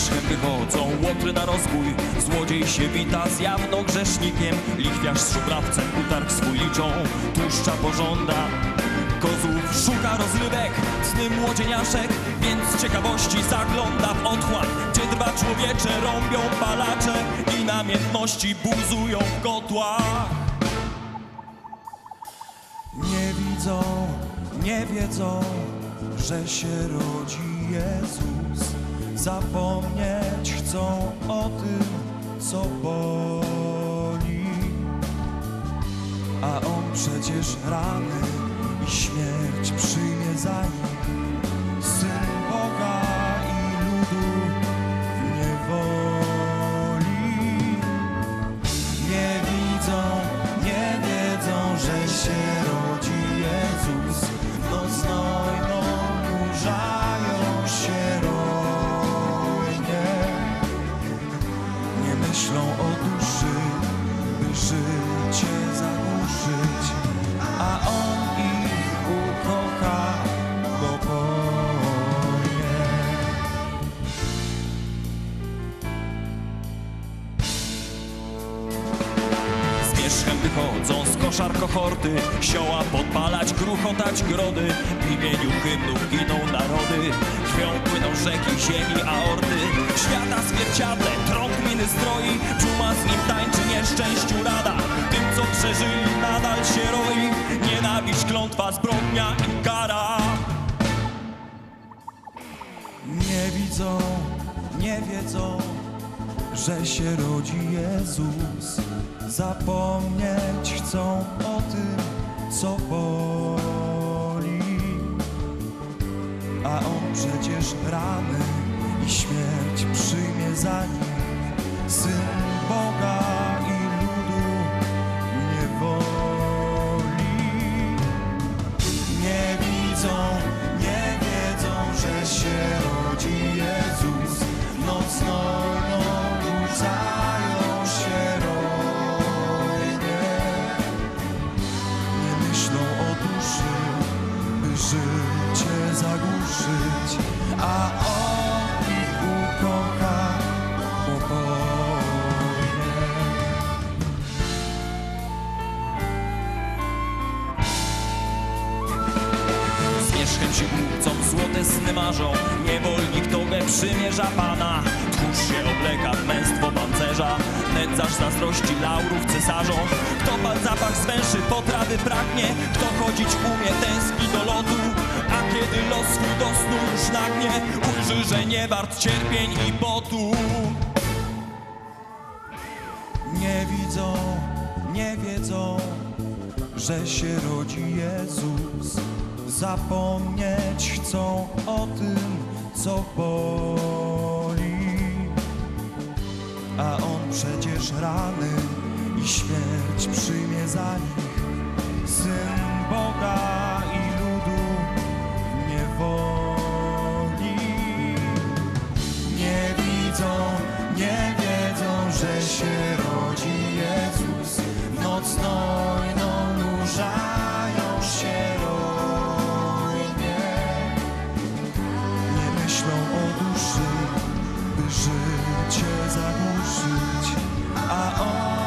wychodzą łotry na rozbój Złodziej się wita z jawno grzesznikiem. Lichwiarz z szubrawcem utarg swój liczą. Tłuszcza pożąda Kozłów szuka rozrywek, sny młodzieniaszek Więc z ciekawości zagląda w otchłań. Gdzie dwa człowiecze rąbią palacze I namiętności buzują w kotłach. Nie widzą, nie wiedzą, że się rodzi Jezus. Zapomnieć chcą o tym, co boli. A On przecież rany i śmierć przyjmie za nich. Myślą o duszy, by życie zagłuszyć, a On ich ukocha spokojnie. Z wierzchem wychodzą z koszar kohorty Sioła podpalać, gruchotać grody W imieniu hymnów giną rzeki, ziemi, aorty. Świata zwierciadle, trąb miny stroi Dżuma z nim tańczy, nieszczęściu rada. Tym, co przeżyli, nadal się roi. Nienawiść, klątwa, zbrodnia i kara. Nie widzą, nie wiedzą że się rodzi Jezus. Zapomnieć chcą przyjmie się kłócą, złote sny marzą Niewolnik tobie przymierza pana. Tchórz się obleka w męstwo pancerza Nędzasz zazdrości laurów cesarzom. Kto pan zapach zwęszy, potrawy pragnie Kto chodzić umie, tęskni do lotu. A kiedy los swój do snu już nagnie Ujrzy, że nie wart cierpień i potu. Nie widzą, nie wiedzą że się rodzi Jezus. Zapomnieć chcą o tym, co boli. A On przecież rany i śmierć przyjmie za nich. Syn Boga cię zagłuszyć, a on